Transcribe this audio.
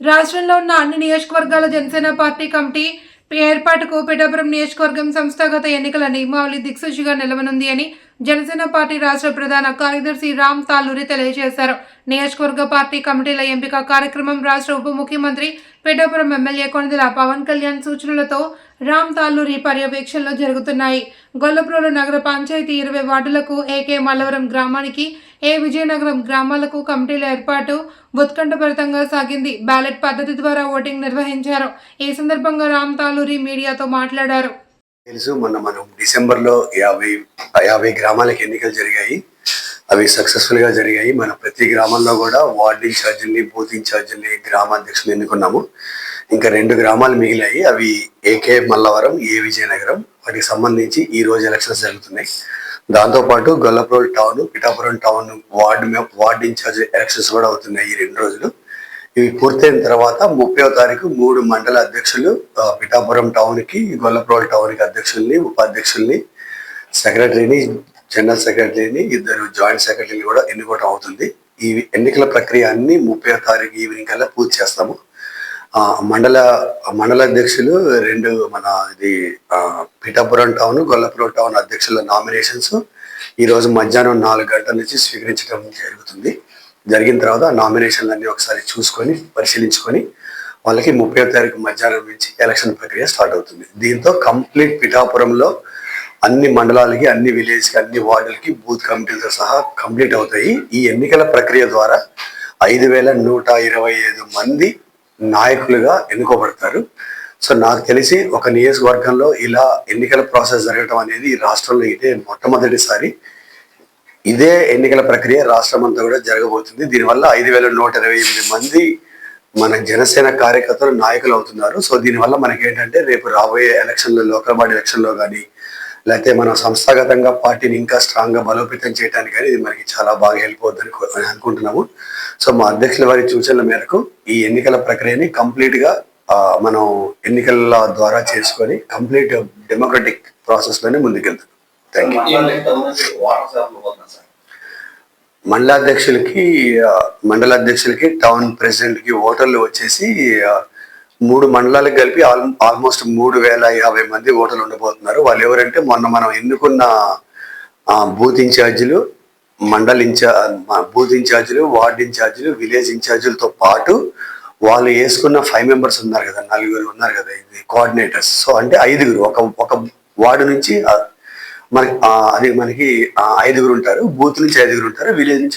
రాష్ట్రంలో ఉన్న అన్ని నియోజకవర్గాల జనసేన పార్టీ కమిటీ ఏర్పాటుకు పిఠాపురం నియోజకవర్గం సంస్థాగత ఎన్నికల నియమావళి దిక్సూచిగా నిలవనుంది అని జనసేన పార్టీ రాష్ట్ర ప్రధాన కార్యదర్శి రామ్ తాలూరి తెలియజేశారు. నియోజకవర్గ పార్టీ కమిటీల ఎంపిక కార్యక్రమం రాష్ట్ర ఉప ముఖ్యమంత్రి పిఠాపురం ఎమ్మెల్యే కొణిదెల పవన్ కళ్యాణ్ సూచనలతో రామ్ తాలూరి పర్యవేక్షణలో జరుగుతున్నాయి. గొల్లప్రోలు నగర పంచాయతీ ఇరవై వార్డులకు ఏకే మల్లవరం గ్రామానికి ఏ విజయనగరం గ్రామాలకు కమిటీల ఏర్పాటు ఉత్కంఠభరితంగా సాగింది. బ్యాలెట్ పద్ధతి ద్వారా ఓటింగ్ నిర్వహించారు. ఈ సందర్భంగా రామ్ తాలూరి మీడియాతో మాట్లాడారు. తెలుసు మొన్న మనం డిసెంబర్లో యాభై యాభై గ్రామాలకు ఎన్నికలు జరిగాయి. అవి సక్సెస్ఫుల్గా జరిగాయి. మన ప్రతి గ్రామంలో కూడా వార్డ్ ఇన్ఛార్జీల్ని బూత్ ఇన్ఛార్జీల్ని గ్రామ అధ్యక్షులు ఎన్నుకున్నాము. ఇంకా రెండు గ్రామాలు మిగిలాయి. అవి ఏకే మల్లవరం ఏ విజయనగరం. వాటికి సంబంధించి ఈ రోజు ఎలక్షన్స్ జరుగుతున్నాయి. దాంతోపాటు Gollaprol town Pithapuram town ward ward in charge elections కూడా అవుతున్నాయి ఈ రెండు రోజులు. ఇవి పూర్తయిన తర్వాత ముప్పై తారీఖు మూడు మండల అధ్యక్షులు పిఠాపురం టౌన్కి గొల్లప్రోల్ టౌన్ అధ్యక్షుల్ని ఉపాధ్యక్షుల్ని సెక్రటరీని జనరల్ సెక్రటరీని ఇద్దరు జాయింట్ సెక్రటరీని కూడా ఎన్నుకోవడం అవుతుంది. ఈ ఎన్నికల ప్రక్రియ అన్ని ముప్పై తారీఖు ఈవినింగ్ కల్లా పూర్తి చేస్తాము. మండల మండల అధ్యక్షులు రెండు మన ఇది పిఠాపురం టౌన్ గొల్లపురం టౌన్ అధ్యక్షుల నామినేషన్స్ ఈరోజు మధ్యాహ్నం నాలుగు గంటల నుంచి స్వీకరించడం జరుగుతుంది. జరిగిన తర్వాత ఆ నామినేషన్లు ఒకసారి చూసుకొని పరిశీలించుకొని వాళ్ళకి ముప్పై తారీఖు మధ్యాహ్నం నుంచి ఎలక్షన్ ప్రక్రియ స్టార్ట్ అవుతుంది. దీంతో కంప్లీట్ పిఠాపురంలో అన్ని మండలాలకి అన్ని విలేజ్కి అన్ని వార్డులకి బూత్ కమిటీలతో సహా కంప్లీట్ అవుతాయి. ఈ ఎన్నికల ప్రక్రియ ద్వారా ఐదు వేల నూట ఇరవై ఐదు మంది నాయకులుగా ఎన్నుకోబడతారు. సో నాకు తెలిసి ఒక నియోజకవర్గంలో ఇలా ఎన్నికల ప్రాసెస్ జరగడం అనేది ఈ రాష్ట్రంలో ఇదే మొట్టమొదటిసారి. ఇదే ఎన్నికల ప్రక్రియ రాష్ట్రం అంతా కూడా జరగబోతుంది. దీనివల్ల ఐదు వేల నూట ఇరవై ఎనిమిది మంది మన జనసేన కార్యకర్తలు నాయకులు అవుతున్నారు. సో దీనివల్ల మనకి ఏంటంటే రేపు రాబోయే ఎలక్షన్లో లోకల్ బాడీ ఎలక్షన్లో కానీ లేకపోతే మనం సంస్థాగతంగా పార్టీని ఇంకా స్ట్రాంగ్గా బలోపేతం చేయడానికి కానీ ఇది మనకి చాలా బాగా హెల్ప్ అవుతుందని అనుకుంటున్నాము. సో మా అధ్యక్షుల వారి సూచనల మేరకు ఈ ఎన్నికల ప్రక్రియని కంప్లీట్గా ఆ, మనం ఎన్నికల ద్వారా చేసుకొని కంప్లీట్ డెమోక్రటిక్ ప్రాసెస్లోనే ముందుకెళ్తాం థ్యాంక్ యూ మండలాధ్యక్షులకి ఆ, మండల అధ్యక్షులకి టౌన్ ప్రెసిడెంట్కి ఓటర్లు వచ్చేసి మూడు మండలాలకు కలిపి ఆల్ ఆల్మోస్ట్ మూడు వేల యాభై మంది ఓటర్లు ఉండబోతున్నారు. వాళ్ళు ఎవరంటే మొన్న మనం ఎన్నుకున్న బూత్ ఇన్ఛార్జీలు మండల్ ఇన్ఛా బూత్ ఇన్ఛార్జీలు వార్డ్ ఇన్ఛార్జీలు విలేజ్ ఇన్ఛార్జీలతో పాటు వాళ్ళు వేసుకున్న ఫైవ్ మెంబర్స్ ఉన్నారు కదా నలుగురు ఉన్నారు కదా ఇది కోఆర్డినేటర్స్. సో అంటే ఐదుగురు ఒక ఒక వార్డు నుంచి మనకి అది మనకి ఐదుగురు ఉంటారు బూత్ నుంచి ఐదుగురు ఉంటారు విలేజ్ నుంచి